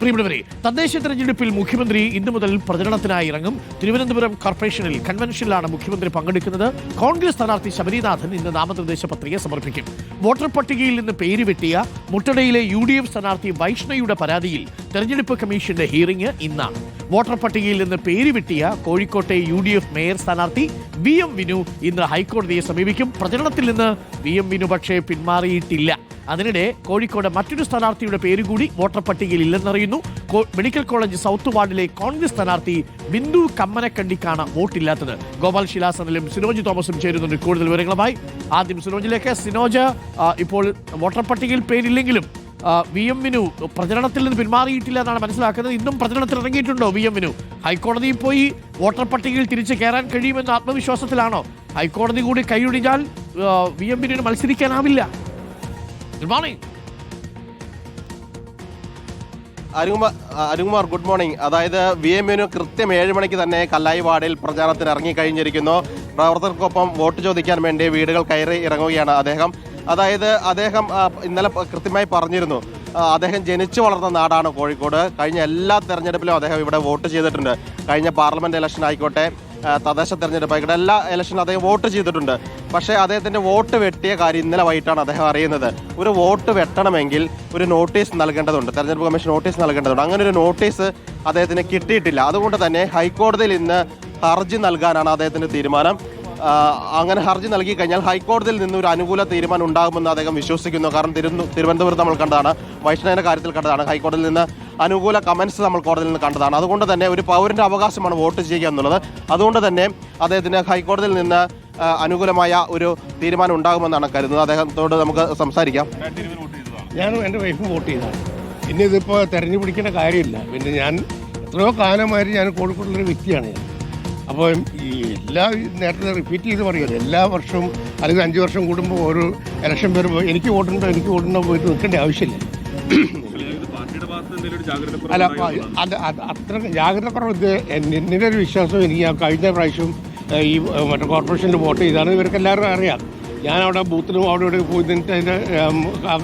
പ്രിയപ്പെട്ടവരെ തദ്ദേശ തെരഞ്ഞെടുപ്പിൽ മുഖ്യമന്ത്രി ഇന്നു മുതൽ പ്രചരണത്തിനായി ഇറങ്ങും. തിരുവനന്തപുരം കോർപ്പറേഷനിൽ കൺവെൻഷനിലാണ് മുഖ്യമന്ത്രി പങ്കെടുക്കുന്നത്. കോൺഗ്രസ് സ്ഥാനാർത്ഥി ശബരിനാഥൻ ഇന്ന് നാമനിർദ്ദേശ പത്രിക സമർപ്പിക്കും. വോട്ടർ പട്ടികയിൽ നിന്ന് പേര് വെട്ടിയ മുട്ടടയിലെ യു ഡി എഫ് സ്ഥാനാർത്ഥി വൈഷ്ണയുടെ പരാതിയിൽ തെരഞ്ഞെടുപ്പ് കമ്മീഷന്റെ ഹിയറിംഗ് ഇന്നാണ്. വോട്ടർ പട്ടികയിൽ നിന്ന് പേര് വെട്ടിയ കോഴിക്കോട്ടെ യു ഡി എഫ് മേയർ സ്ഥാനാർത്ഥി വി എം വിനു ഇന്ന് ഹൈക്കോടതിയെ സമീപിക്കും. പ്രചരണത്തിൽ നിന്ന് വി എം വിനു പക്ഷേ പിന്മാറിയിട്ടില്ല. അതിനിടെ കോഴിക്കോട് മറ്റൊരു സ്ഥാനാർത്ഥിയുടെ പേര് കൂടി വോട്ടർ പട്ടികയിൽ ഇല്ലെന്നറിയുന്നു. മെഡിക്കൽ കോളേജ് സൗത്ത് വാർഡിലെ കോൺഗ്രസ് സ്ഥാനാർത്ഥി ബിന്ദു കമ്മനക്കണ്ടിക്കാണ് വോട്ടില്ലാത്തത്. ഗോപാൽ ശിലാസനിലും സിനോജ് തോമസും ചേരുന്നുണ്ട്. കൂടുതൽ വിവരങ്ങളുമായി ആദ്യം സിനോജിലേക്ക്. സിനോജ് ഇപ്പോൾ വോട്ടർ പട്ടികയിൽ പേരില്ലെങ്കിലും വി എം വിനു പ്രചരണത്തിൽ നിന്ന് പിന്മാറിയിട്ടില്ല എന്നാണ് മനസ്സിലാക്കുന്നത്. ഇന്നും പ്രചരണത്തിൽ ഇറങ്ങിയിട്ടുണ്ടോ വി എം വിനു? ഹൈക്കോടതിയിൽ പോയി വോട്ടർ പട്ടികയിൽ തിരിച്ചു കയറാൻ കഴിയുമെന്ന ആത്മവിശ്വാസത്തിലാണോ? ഹൈക്കോടതി കൂടി കൈയൊടിഞ്ഞാൽ വി എം വിനുവിന് മത്സരിക്കാനാവില്ല. Good morning Arukumar Arukumar good morning അതായത് വി എം കൃത്യം ഏഴ് മണിക്ക് തന്നെ കല്ലായി വാർഡിൽ പ്രചാരണത്തിന് ഇറങ്ങിക്കഴിഞ്ഞിരിക്കുന്നു. പ്രവർത്തകർക്കൊപ്പം വോട്ട് ചോദിക്കാൻ വേണ്ടി വീടുകൾ കയറി ഇറങ്ങുകയാണ് അദ്ദേഹം. അതായത് അദ്ദേഹം ഇന്നലെ കൃത്യമായി പറഞ്ഞിരുന്നു. അദ്ദേഹം ജനിച്ചു വളർന്ന നാടാണ് കോഴിക്കോട്. കഴിഞ്ഞ എല്ലാ തെരഞ്ഞെടുപ്പിലും അദ്ദേഹം ഇവിടെ വോട്ട് ചെയ്തിട്ടുണ്ട്. കഴിഞ്ഞ പാർലമെന്റ് ഇലക്ഷൻ ആയിക്കോട്ടെ തദ്ദേശ തെരഞ്ഞെടുപ്പ് എല്ലാ ഇലക്ഷനും അദ്ദേഹം വോട്ട് ചെയ്തിട്ടുണ്ട്. പക്ഷേ അദ്ദേഹത്തിന്റെ വോട്ട് വെട്ടിയ കാര്യം ഇന്നലെ വൈകിട്ടാണ് അദ്ദേഹം അറിയുന്നത്. ഒരു വോട്ട് വെട്ടണമെങ്കിൽ ഒരു നോട്ടീസ് നൽകേണ്ടതുണ്ട്. തെരഞ്ഞെടുപ്പ് കമ്മീഷൻ നോട്ടീസ് നൽകേണ്ടതുണ്ട്. അങ്ങനെ ഒരു നോട്ടീസ് അദ്ദേഹത്തിന് കിട്ടിയിട്ടില്ല. അതുകൊണ്ട് തന്നെ ഹൈക്കോടതിയിൽ ഇന്ന് ഹർജി നൽകാനാണ് അദ്ദേഹത്തിന്റെ തീരുമാനം. അങ്ങനെ ഹർജി നൽകി കഴിഞ്ഞാൽ ഹൈക്കോടതിയിൽ നിന്ന് ഒരു അനുകൂല തീരുമാനം ഉണ്ടാകുമെന്ന് അദ്ദേഹം വിശ്വസിക്കുന്നു. കാരണം തിരുവന- തിരുവനന്തപുരത്ത് നമ്മൾ കണ്ടതാണ്. വൈഷ്ണവിന്റെ കാര്യത്തിൽ കണ്ടതാണ്. ഹൈക്കോടതിയിൽ നിന്ന് അനുകൂല കമൻസ് നമ്മൾ കോടതിയിൽ നിന്ന് കണ്ടതാണ്. അതുകൊണ്ട് തന്നെ ഒരു പൗരന്റെ അവകാശമാണ് വോട്ട് ചെയ്യുക എന്നുള്ളത്. അതുകൊണ്ട് തന്നെ അദ്ദേഹത്തിന് ഹൈക്കോടതിയിൽ നിന്ന് അനുകൂലമായ ഒരു തീരുമാനം ഉണ്ടാകുമെന്നാണ് കരുതുന്നത്. അദ്ദേഹത്തോട് നമുക്ക് സംസാരിക്കാം. ഞാനും എന്റെ വൈഫ് വോട്ട് ചെയ്തതാണ് പിന്നെ ഇതിപ്പോൾ തെരഞ്ഞു പിടിക്കേണ്ട കാര്യമില്ല. പിന്നെ ഞാൻ എത്രയോ കാലമായിട്ട് ഞാൻ കോഴിക്കോടുള്ളൊരു വ്യക്തിയാണ് ഞാൻ. അപ്പോൾ ഈ എല്ലാ നേരത്തെ റിപ്പീറ്റ് ചെയ്ത് പറയുമല്ലോ. എല്ലാ വർഷവും അല്ലെങ്കിൽ അഞ്ച് വർഷം കൂടുമ്പോൾ ഓരോ ഇലക്ഷൻ വരുമ്പോൾ എനിക്ക് വോട്ടുണ്ടോ എനിക്ക് വോട്ടുണ്ടോ പോയിട്ട് നിൽക്കേണ്ട ആവശ്യമില്ല. അല്ല അത് അത് അത്ര ജാഗ്രത കുറവ് ഇത് ഒരു വിശ്വാസം എനിക്ക് കഴിഞ്ഞ പ്രാവശ്യം ഈ മറ്റേ കോർപ്പറേഷനിൽ വോട്ട് ചെയ്താണ് ഇവർക്ക് എല്ലാവരും അറിയാം. ഞാൻ അവിടെ ബൂത്തിലും അവിടെ ഇവിടെ പോയി നിന്നിട്ട് അതിന്റെ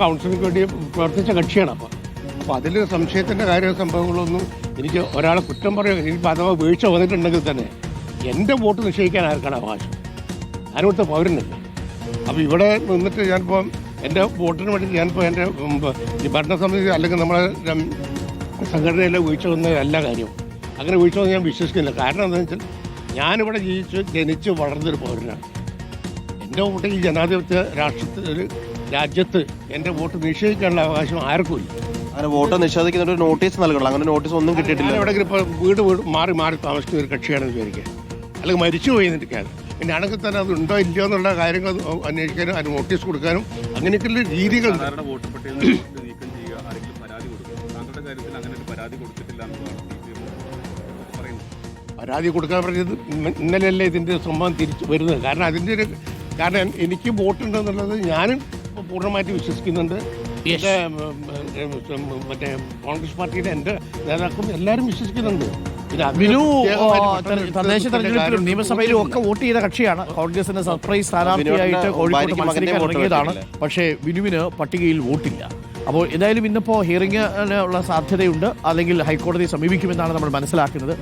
കൗൺസിലിംഗ് വേണ്ടി പ്രവർത്തിച്ച കക്ഷിയാണ് അപ്പോൾ അപ്പോൾ അതിൽ സംശയത്തിന്റെ കാര്യ സംഭവങ്ങളൊന്നും എനിക്ക് ഒരാളെ കുറ്റം പറയുക എനിക്ക് അഥവാ വീഴ്ച വന്നിട്ടുണ്ടെങ്കിൽ തന്നെ എന്റെ വോട്ട് നിശ്ചയിക്കാൻ ആർക്കാണ് അവകാശം? ഞാനിവിടുത്തെ പൗരനല്ലേ? അപ്പോൾ ഇവിടെ നിന്നിട്ട് ഞാനിപ്പോൾ എന്റെ വോട്ടിന് വേണ്ടി ഞാനിപ്പോൾ എന്റെ ഭരണസമിതി അല്ലെങ്കിൽ നമ്മളെ സംഘടനയിലെ വീഴ്ച വന്ന എല്ലാ കാര്യവും അങ്ങനെ വീഴ്ച വന്ന് ഞാൻ വിശ്വസിക്കുന്നില്ല. കാരണം എന്താണെന്ന് വെച്ചാൽ ഞാനിവിടെ ജീവിച്ച് ജനിച്ച് വളർന്നൊരു പൗരനാണ്. എന്റെ വോട്ട് ഈ ജനാധിപത്യ രാഷ്ട്രത്തിൽ ഒരു രാജ്യത്ത് എന്റെ വോട്ട് നിഷേധിക്കാനുള്ള അവകാശം ആർക്കും ഇല്ല. അങ്ങനെ വോട്ട് നിഷേധിക്കുന്ന ഒരു നോട്ടീസ് നൽകണം. അങ്ങനെ നോട്ടീസ് ഒന്നും കിട്ടിയിട്ടില്ല. ഇവിടെ എവിടെയെങ്കിലും ഇപ്പോൾ വീട് വീട് മാറി മാറി താമസിക്കുന്ന ഒരു കക്ഷിയാണെന്ന് വിചാരിക്കുക. അല്ലെങ്കിൽ മരിച്ചു പോയി നിൽക്കുകയാണ് പിന്നെ ആണെങ്കിൽ തന്നെ അത് ഉണ്ടോ ഇല്ലയോ എന്നുള്ള കാര്യങ്ങൾ അന്വേഷിക്കാനും അതിന് നോട്ടീസ് കൊടുക്കാനും അങ്ങനെയൊക്കെയുള്ള രീതികൾ പരാതി കൊടുത്തിട്ടില്ല എന്നതാണ് സി പി പരാതി കൊടുക്കാൻ പറഞ്ഞത് ഇന്ന- ഇന്നലെയല്ലേ ഇതിന്റെ സംഭവം തിരിച്ചു വരുന്നത്? കാരണം അതിന്റെ ഒരു കാരണം എനിക്ക് വോട്ടുണ്ടെന്നുള്ളത് ഞാനും ഇപ്പോൾ പൂർണമായിട്ട് വിശ്വസിക്കുന്നുണ്ട്. എന്റെ മറ്റേ കോൺഗ്രസ് പാർട്ടിയുടെ എന്റെ നേതാക്കളും എല്ലാവരും വിശ്വസിക്കുന്നുണ്ട്. വിനു തദ്ദേശ തെരഞ്ഞെടുപ്പിലും നിയമസഭയിലും ഒക്കെ വോട്ട് ചെയ്ത കക്ഷിയാണ്. കോൺഗ്രസിന്റെ സർപ്രൈസ് സ്ഥാനാർത്ഥിയായിട്ട് കോഴിക്കോട് മത്സരിക്കാൻ ഇറങ്ങിയതാണ് പക്ഷേ വിനുവിന് പട്ടികയിൽ വോട്ടില്ല. അപ്പോൾ എന്തായാലും ഇന്നിപ്പോൾ ഹിയറിംഗിന് സാധ്യതയുണ്ട്. അല്ലെങ്കിൽ ഹൈക്കോടതിയെ സമീപിക്കുമെന്നാണ് നമ്മൾ മനസ്സിലാക്കുന്നത്.